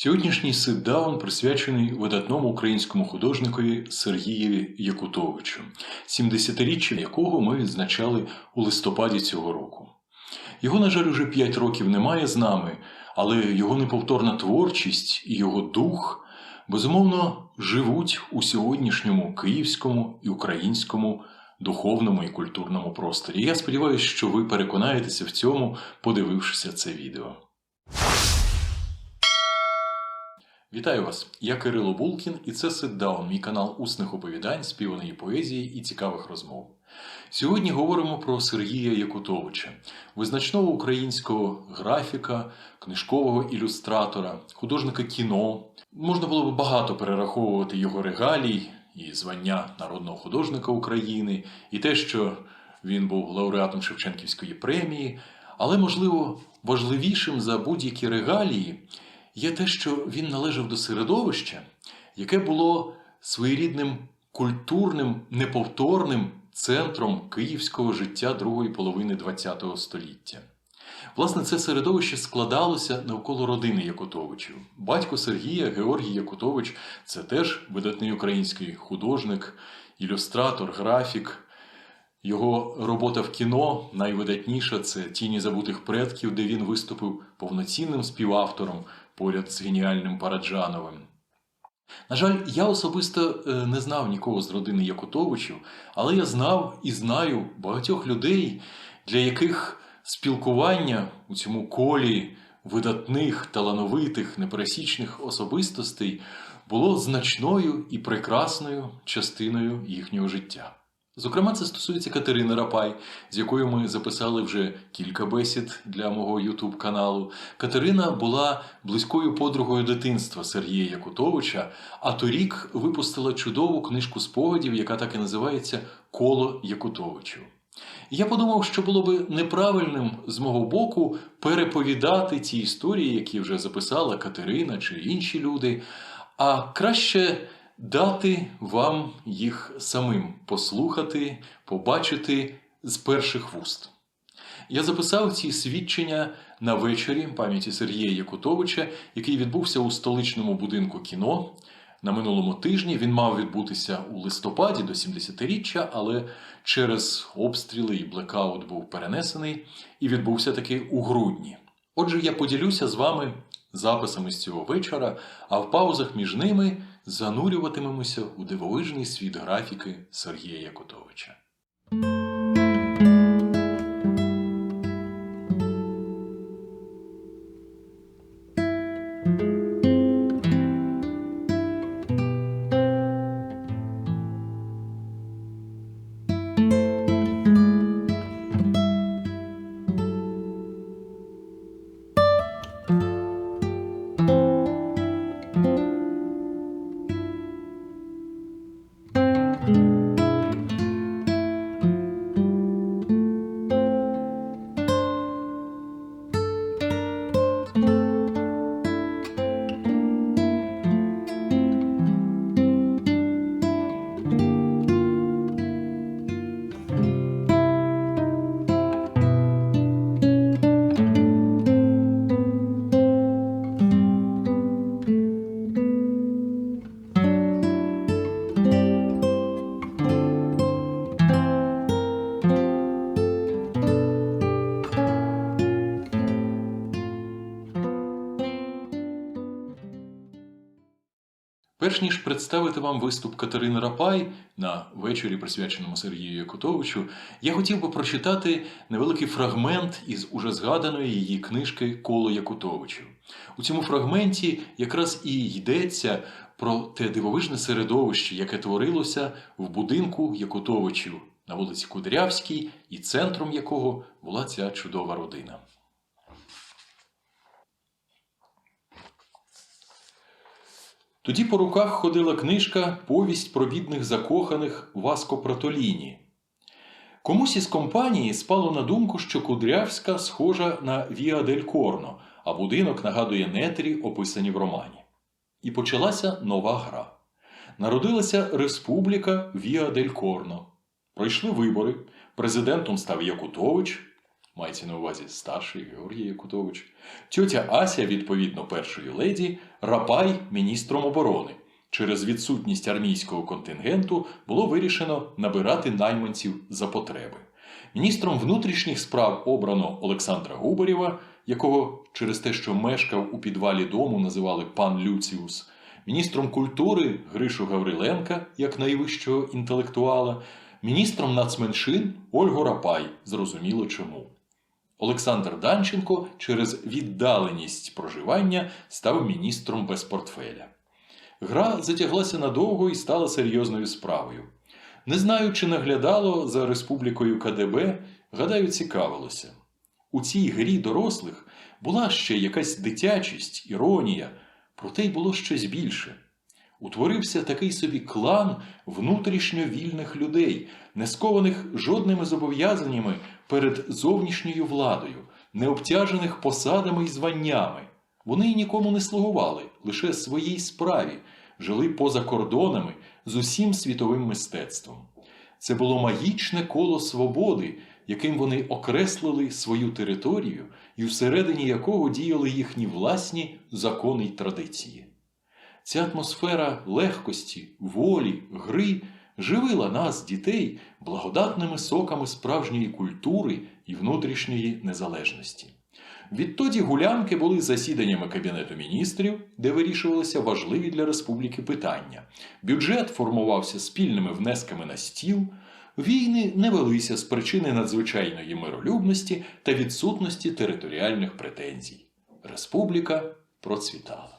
Сьогоднішній ситдаун присвячений видатному українському художникові Сергієві Якутовичу, 70-річчя якого ми відзначали у листопаді цього року. Його, на жаль, уже 5 років немає з нами, але його неповторна творчість і його дух безумовно живуть у сьогоднішньому київському і українському духовному і культурному просторі. Я сподіваюся, що ви переконаєтеся в цьому, подивившися це відео. Вітаю вас! Я Кирило Булкін, і це Ситдаун, мій канал усних оповідань, співаної поезії і цікавих розмов. Сьогодні говоримо про Сергія Якутовича, визначного українського графіка, книжкового ілюстратора, художника кіно. Можна було б багато перераховувати його регалій і звання народного художника України, і те, що він був лауреатом Шевченківської премії, але, можливо, важливішим за будь-які регалії є те, що він належав до середовища, яке було своєрідним культурним, неповторним центром київського життя другої половини ХХ століття. Власне, це середовище складалося навколо родини Якутовичів. Батько Сергія Георгій Якутович це теж видатний український художник, ілюстратор, графік. Його робота в кіно найвидатніша це Тіні забутих предків, де він виступив повноцінним співавтором поряд з геніальним Параджановим. На жаль, я особисто е, не знав нікого з родини Якутовичів, але я знав і знаю багатьох людей, для яких спілкування у цьому колі видатних, талановитих, непересічних особистостей було значною і прекрасною частиною їхнього життя. Зокрема, це стосується Катерини Рапай, з якою ми записали вже кілька бесід для мого Ютуб каналу. Катерина була близькою подругою дитинства Сергія Якутовича, а торік випустила чудову книжку спогадів, яка так і називається Коло Якутовичів. І я подумав, що було би неправильним з мого боку переповідати ті історії, які вже записала Катерина чи інші люди, а краще дати вам їх самим послухати, побачити з перших вуст. Я записав ці свідчення на вечорі пам'яті Сергія Якутовича, який відбувся у столичному будинку кіно. На минулому тижні він мав відбутися у листопаді до 70-річчя, але через обстріли і блекаут був перенесений і відбувся таки у грудні. Отже, я поділюся з вами записами з цього вечора, а в паузах між ними занурюватимемося у дивовижний світ графіки Сергія Якутовича. Перш ніж представити вам виступ Катерини Рапай на вечорі, присвяченому Сергію Якутовичу, я хотів би прочитати невеликий фрагмент із уже згаданої її книжки Коло Якутовичів. У цьому фрагменті якраз і йдеться про те дивовижне середовище, яке творилося в будинку Якутовичів на вулиці Кудрявській, і центром якого була ця чудова родина. Тоді по руках ходила книжка Повість про бідних закоханих Васко Протоліні. Комусь із компанії спало на думку, що Кудрявська схожа на Віа дель Корно, а будинок нагадує нетрі, описані в романі. І почалася нова гра. Народилася Республіка Віа дель Корно. Пройшли вибори, президентом став Якутович, мається на увазі старший Георгій Якутович, тьотя Ася, відповідно першої леді, Рапай міністром оборони. Через відсутність армійського контингенту було вирішено набирати найманців за потреби. Міністром внутрішніх справ обрано Олександра Губарєва, якого через те, що мешкав у підвалі дому, називали пан Люціус, міністром культури Гришу Гавриленка, як найвищого інтелектуала, міністром нацменшин Ольгу Рапай, зрозуміло чому. Олександр Данченко через віддаленість проживання став міністром без портфеля. Гра затяглася надовго і стала серйозною справою. Не знаю, чи наглядало за республікою КДБ, гадаю, цікавилося. У цій грі дорослих була ще якась дитячість, іронія, проте й було щось більше. Утворився такий собі клан внутрішньо вільних людей, не скованих жодними зобов'язаннями перед зовнішньою владою, не обтяжених посадами і званнями. Вони нікому не слугували, лише своїй справі, жили поза кордонами з усім світовим мистецтвом. Це було магічне коло свободи, яким вони окреслили свою територію і всередині якого діяли їхні власні закони й традиції. Ця атмосфера легкості, волі, гри живила нас, дітей, благодатними соками справжньої культури і внутрішньої незалежності. Відтоді гулянки були засіданнями Кабінету міністрів, де вирішувалися важливі для республіки питання. Бюджет формувався спільними внесками на стіл, війни не велися з причини надзвичайної миролюбності та відсутності територіальних претензій. Республіка процвітала.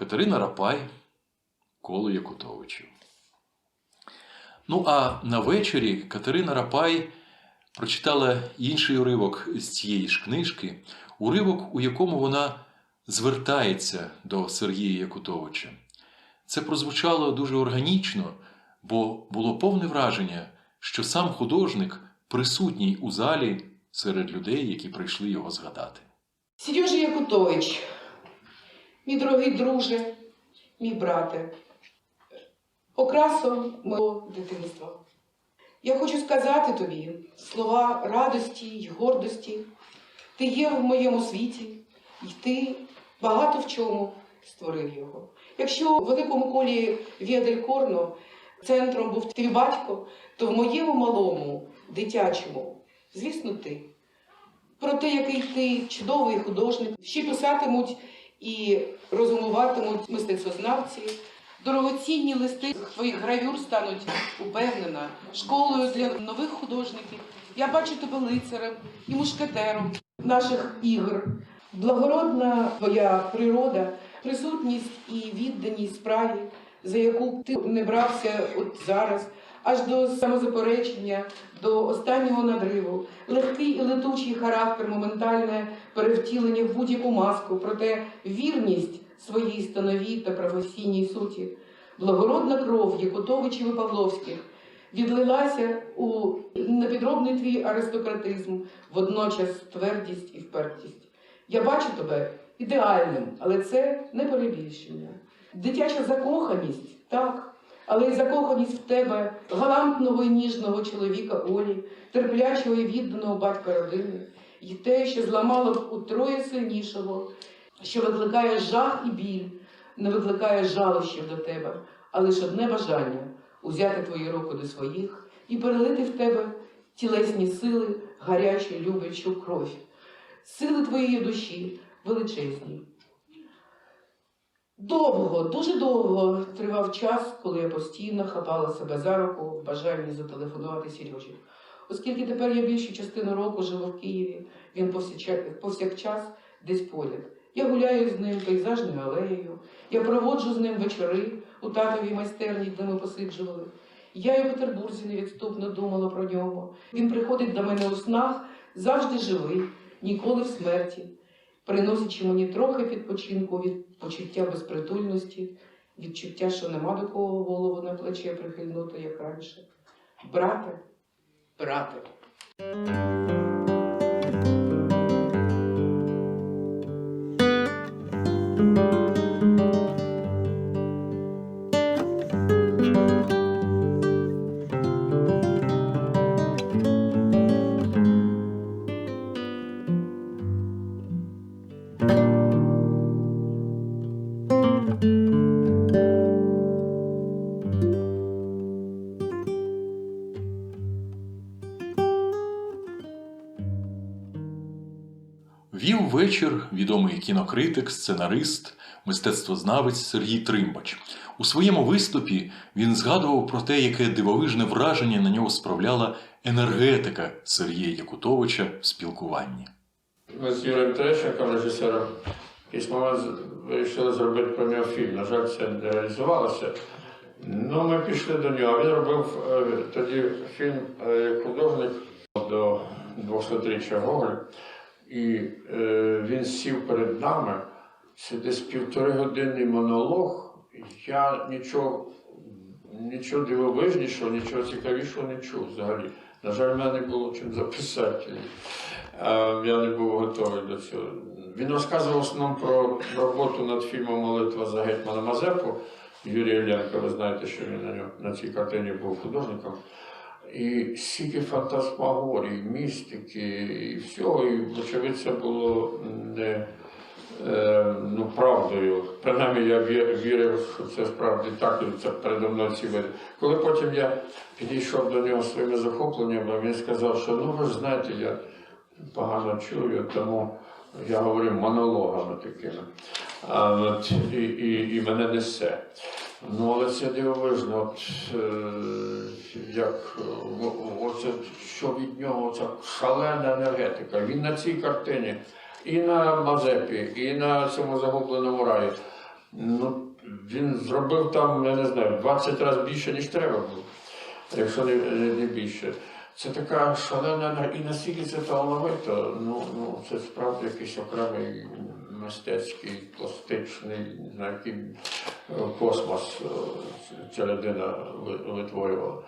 Катерина Рапай, коло Якутовичів. Ну а на вечорі Катерина Рапай прочитала інший уривок з цієї ж книжки, уривок, у якому вона звертається до Сергія Якутовича. Це прозвучало дуже органічно, бо було повне враження, що сам художник присутній у залі серед людей, які прийшли його згадати. Сережа Якутович, мій дорогий друже, мій брате, окрасо мого дитинства. Я хочу сказати тобі слова радості й гордості. Ти є в моєму світі, і ти багато в чому створив його. Якщо в великому колі Віадель Корно центром був твій батько, то в моєму малому, дитячому, звісно, ти. Про те, який ти чудовий художник, ще писатимуть і розумуватимуть мистецтвознавці. Дорогоцінні листи твоїх гравюр стануть упевнена школою для нових художників. Я бачу тебе лицарем і мушкетером наших ігор. Благородна твоя природа, присутність і відданість справі, за яку ти не брався от зараз, аж до самозаперечення, до останнього надриву, легкий і летучий характер, моментальне перевтілення в будь-яку маску, проте вірність своїй становій та професійній суті. Благородна кров Якутовичів і Павловських відлилася у непідробний твій аристократизм, водночас твердість і впертість. Я бачу тебе ідеальним, але це не перебільшення. Дитяча закоханість, так, але й закоханість в тебе, галантного і ніжного чоловіка Олі, терплячого і відданого батька родини, і те, що зламало б утроє сильнішого, що викликає жах і біль, не викликає жалощів до тебе, а лише одне бажання узяти твої руки до своїх і перелити в тебе тілесні сили, гарячу, люблячу кров. Сили твоєї душі величезні. Довго, дуже довго тривав час, коли я постійно хапала себе за руку в бажанні зателефонувати Сережі. Оскільки тепер я більшу частину року живу в Києві, він повсякчас десь поряд. Я гуляю з ним пейзажною алеєю, я проводжу з ним вечори у татовій майстерні, де ми посиджували. Я і у Петербурзі невідступно думала про нього. Він приходить до мене у снах, завжди живий, ніколи в смерті, приносячи мені трохи відпочинку від почуття безпритульності, відчуття, що нема до кого голову на плече прихильнути, як раніше. Брате, брате. Вечір відомий кінокритик, сценарист, мистецтвознавець Сергій Тримбач. У своєму виступі він згадував про те, яке дивовижне враження на нього справляла енергетика Сергія Якутовича в спілкуванні. Ми з Юрієм Терещенком, режисером, якийсь вирішили зробити про нього фільм. На жаль, це не реалізувалося. Ну, ми пішли до нього. Він робив е, тоді фільм е, як художник до 200-річчя Гоголя. І е, він сів перед нами, це десь півтори-годинний монолог. Я нічого, нічого дивовижнішого, нічого цікавішого не чув взагалі. На жаль, в мене не було чим записати. Е, Я не був готовий до цього. Він розказував основному про роботу над фільмом Молитва за гетьмана Мазепу. Юрій Іллєнко, ви знаєте, що він на, ньому, на цій картині був художником. І стільки фантасмагорій, містики і всього, і вочевидь це було не е, ну, правдою. Принаймні я вірив, що це справді так, і це передо мною ці види. Коли потім я підійшов до нього своїми захопленнями, він сказав, що ну ви ж знаєте, я погано чую, тому я говорю монологами такими. А, от, і, і, і мене несе. Ну, але це дивовижно, е, як е, оце, що від нього ця шалена енергетика. Він на цій картині, і на Мазепі, і на цьому загубленому раї. Ну, він зробив там, я не знаю, 20 разів більше, ніж треба було, якщо не, не, більше. Це така шалена енергія. І наскільки це талановито, ну, ну це справді якийсь окремий мистецький, пластичний, не знаю, який космос е, ця людина витворювала.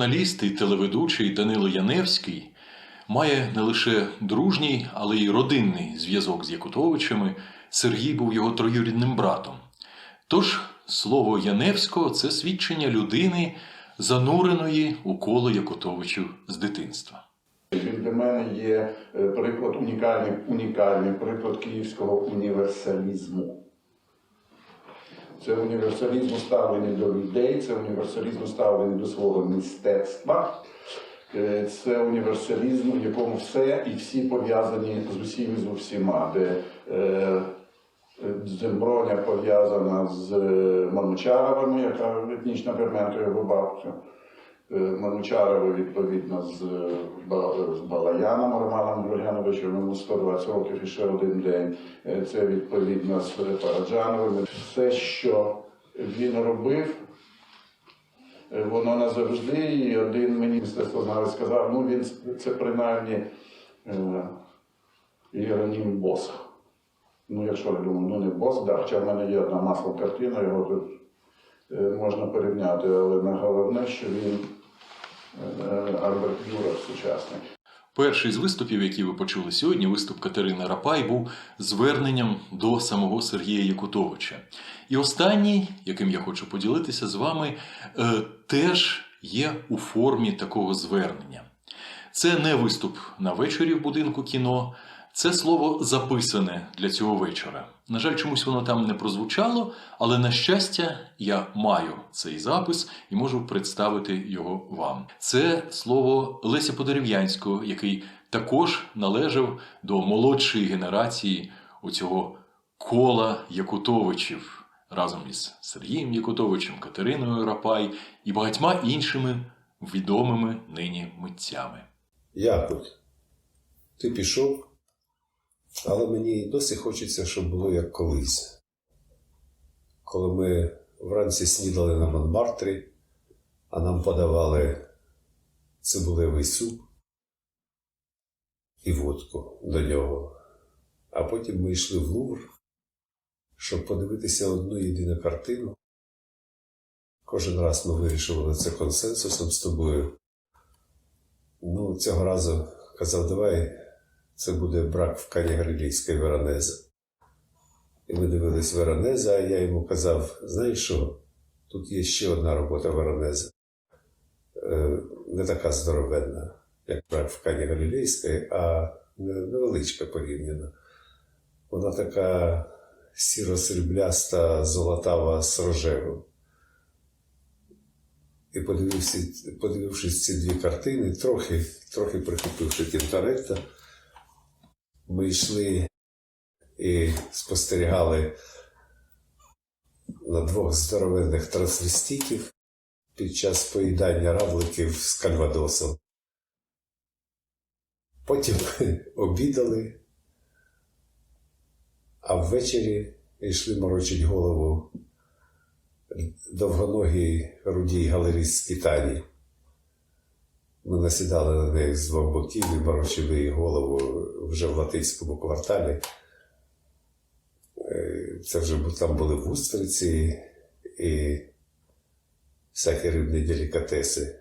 Журналіст і телеведучий Данило Яневський має не лише дружній, але й родинний зв'язок з Якутовичами. Сергій був його троюрідним братом. Тож слово Яневського це свідчення людини, зануреної у коло Якутовичів з дитинства. Він для мене є е, приклад унікальний, унікальний приклад київського універсалізму. Це універсалізм ставлення до людей, це універсалізм ставлення до свого мистецтва. Е, Це універсалізм, в якому все і всі пов'язані з усім і з усіма, де е, Дземброня пов'язана з е, Манучаровими, яка етнічна перменка його бабця. Е, Манучарови, відповідно, з, е, з Балаяном Романом Гургяновичем, йому 120 років і ще один день. Е, Це відповідно з Параджановим. Все, що він робив, е, воно назавжди. І один мені мистецтвознавець сказав, ну він це принаймні е, Іеронім Босх. Ну, якщо я думаю, ну не Босх, да, хоча в мене є одна масла картина, його тут е, можна порівняти, але головне, що він е, Дюрер сучасний. Перший з виступів, який ви почули сьогодні, виступ Катерини Рапай, був зверненням до самого Сергія Якутовича. І останній, яким я хочу поділитися з вами, е, теж є у формі такого звернення. Це не виступ на вечорі в будинку кіно, це слово записане для цього вечора. На жаль, чомусь воно там не прозвучало, але на щастя, я маю цей запис і можу представити його вам. Це слово Леся Подерев'янського, який також належав до молодшої генерації оцього кола Якутовичів разом із Сергієм Якутовичем, Катериною Рапай і багатьма іншими відомими нині митцями. Якут, ти пішов, але мені досі хочеться, щоб було як колись. Коли ми вранці снідали на Монмартрі, а нам подавали цибулевий суп і водку до нього. А потім ми йшли в Лувр, щоб подивитися одну єдину картину. Кожен раз ми вирішували це консенсусом з тобою. Ну, цього разу казав, давай це буде брак в Кані Галілейської Веронеза. І ми дивились Веронеза, а я йому казав: знаєш що, тут є ще одна робота Веронеза. Е, Не така здоровенна, як брак в Кані Галілейської, а невеличка порівняно. Вона така сіро-срібляста, золотава з рожевим. І подивився, подивившись ці дві картини, трохи, трохи прихопивши Тінторетто, ми йшли і спостерігали на двох здоровенних трансвеститів під час поїдання равликів з кальвадосом. Потім обідали, а ввечері йшли морочить голову довгоногій рудій галерійській тані. Ми насідали на них з двох боків і морочили їй голову вже в латинському кварталі. Е, Це вже там були вустриці і всякі рибні делікатеси.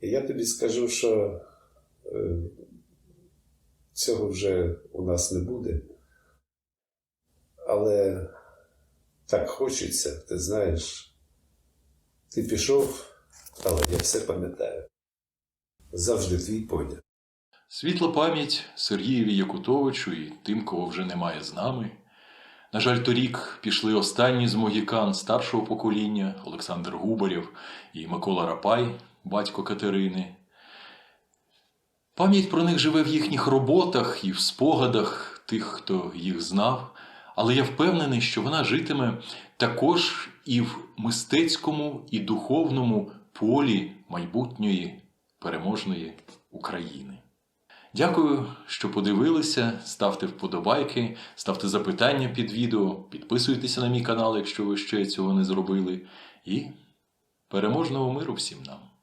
І я тобі скажу, що е, цього вже у нас не буде. Але так хочеться, ти знаєш. Ти пішов, але я все пам'ятаю. Завжди твій поня. Світла пам'ять Сергієві Якутовичу і тим, кого вже немає з нами. На жаль, торік пішли останні з могікан старшого покоління Олександр Губарєв і Микола Рапай, батько Катерини. Пам'ять про них живе в їхніх роботах і в спогадах тих, хто їх знав, але я впевнений, що вона житиме також і в мистецькому і духовному полі майбутньої переможної України. Дякую, що подивилися. Ставте вподобайки, ставте запитання під відео, підписуйтеся на мій канал, якщо ви ще цього не зробили. І переможного миру всім нам!